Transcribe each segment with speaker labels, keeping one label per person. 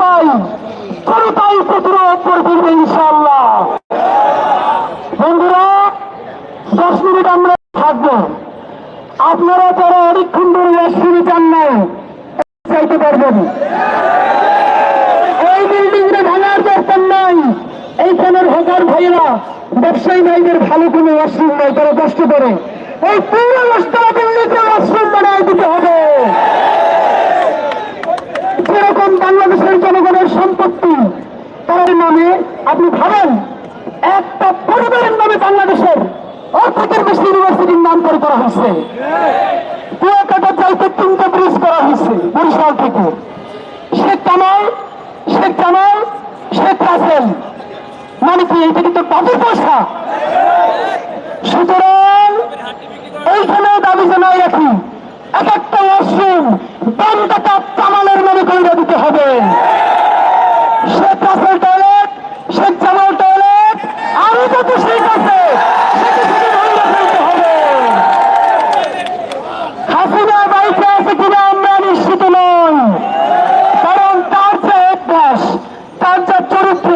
Speaker 1: পাই কোনটাই প্রতিরোধ করে আপনারা যারা অনেকক্ষণ ধরে রাজধানী চান নাই চাইতে পারবেন। এই বিল্ডিংটা ভাঙার দরকার নাই। এইখানের হকার ভাইয়েরা, ব্যবসায়ী ভাইদের ভালো কোনো ওয়াশরুম নাই, তারা কষ্ট করে। এই পুরো রাস্তাটা বিল্ডিংকে ওয়াশরুম বানায় দিতে হবে। যেরকম বাংলাদেশের জনগণের সম্পত্তি তার নামে আপনি ভাবেন, একটা পরিবারের নামে বাংলাদেশের অর্ধেকের বেশি ইউনিভার্সিটির নাম করে করা হয়েছে। কুয়াকাটা চাইতে তিনটা ব্রিজ করা হয়েছে, বরিশাল থেকে। শেখ কামাল, শেখ জামাল শেখ রাসেল। মানে কি এইটা কিন্তু তাদের পয়সা। সুতরাং এইখানেও দাবি জানাই রাখি, এক একটা ওয়াশরুম দাম টাকা কামালের নামে করে দিতে হবে শেখ রাসেল টয়লেট শেখ জামাল টয়লেট আরও যত শেখ আছে সেটা থেকে মহিলা ফেলতে হবে হাসিনা বাড়িতে আছে কিনা আমরা নিশ্চিত নই কারণ তার যে অভ্যাস তার যা চরিত্র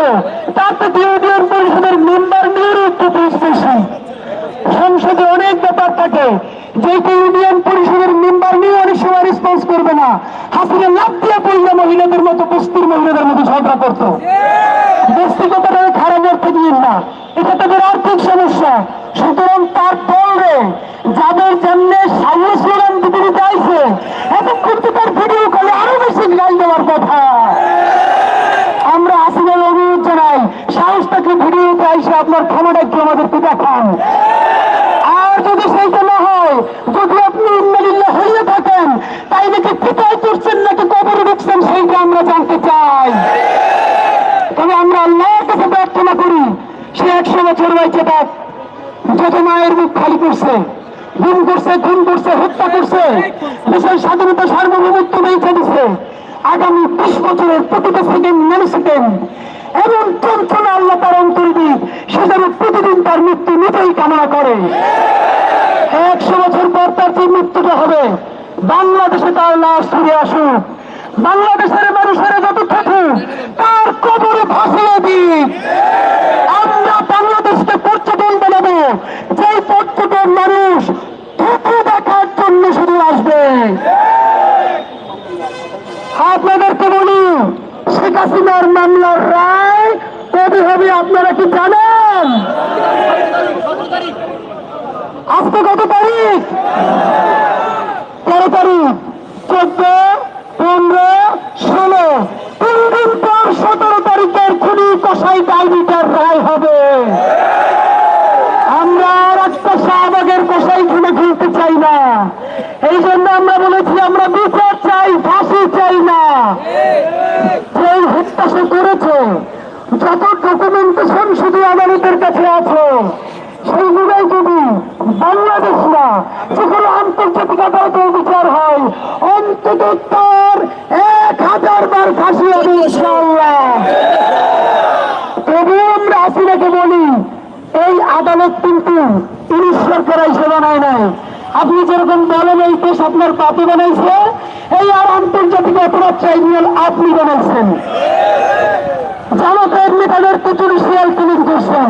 Speaker 1: তার তো ইউনিয়ন পরিষদের মেম্বার নিয়ে একটু বেশি সংসদে অনেক ব্যাপার থাকে। যেটি ইউনিয়ন পরিষদের মেম্বার নিয়ে অনেক সময় রেসপন্স করবে না। হাসিনা লাভ দিয়ে পড়লে মহিলাদের মতো, বস্তির মহিলাদের মতো ঝগড়া করতো। কথাটা খারাপ অর্থে দিন না। এটা তাদের আর্থিক সমস্যা। সুতরাং তার দলরে যাদের জন্যে সামনে স্লোগান দিতে দিতে আইছে এতক্ষণ তার ভিডিও কলে আরও বেশি গাল দেওয়ার কথা। আমরা আসিনের অনুরোধ জানাই, সাহস থাকলে ভিডিওতে আইসে আপনার ক্ষমতা একটু আমাদেরকে দেখান আর যদি সেইটা না হয় যদি আপনি ইন্নালিল্লাহ হইয়ে থাকেন তাই নাকি পিতায় করছেন নাকি কবরে ঢুকছেন সেইটা আমরা জানতে চাই। তবে আমরা আল্লাহর কাছে প্রার্থনা করি, সে একশো বছর রয়েছে তার যত মায়ের মুখ খালি করছে গুম করছে খুন করছে, হত্যা করছে, দেশের স্বাধীনতা সার্বভৌমত্ব বেঁচে দিছে। আগামী বিশ বছরের প্রতিটা সেকেন্ড মিলি সেকেন্ড এমন যন্ত্রণা আল্লাহ তার অন্তরে দিক, সে যেন প্রতিদিন তার মৃত্যু নিজেই কামনা করে। একশো মৃত্যুটা হবে। বাংলাদেশে তার লাশ ফিরে আসুক। বাংলাদেশের মানুষেরা যত থাকুক, তার কবরে ভাসিয়ে দিক। আমরা বাংলাদেশকে পর্যটন বানাবো। যে পর্যটন মানুষ থুতু দেখার জন্য শুধু আসবে। আপনাদেরকে বলি, শেখ হাসিনার মামলার রায় কবে হবে আপনারা কি জানেন? আজকে কত তারিখ? তেরো তারিখ, চোদ্দ, পনেরো, ষোলো। তিন দিন পর সতেরো তারিখের খুনি কষাই ডাইনিটার রায় হবে। আমরা আর একটা শাহবাগের কষাই চাই না। এই জন্য আমরা বলেছি, আমরা বিচার চাই, ফাঁসি চাই না। যে হত্যা সে করেছে, যত ডকুমেন্টেশন শুধু আদালতের কাছে আছে সেইগুলোই যদি বাংলাদেশ না যে কোনো আন্তর্জাতিক আদালতে বিচার হয়, অন্তত তার এক হাজার বার ফাঁসি হবে তবুও আমরা হাসিনাকে বলি, এই আদালত কিন্তু নাই। আপনি যেরকম বলেন, এই দেশ আপনার পাতি বানাইছে, এই আর আন্তর্জাতিক অপরাধ ট্রাইব্যুনাল আপনি বানাইছেন। জামাতের নেতাদেরকে জুডিশিয়াল কিলিং করছেন।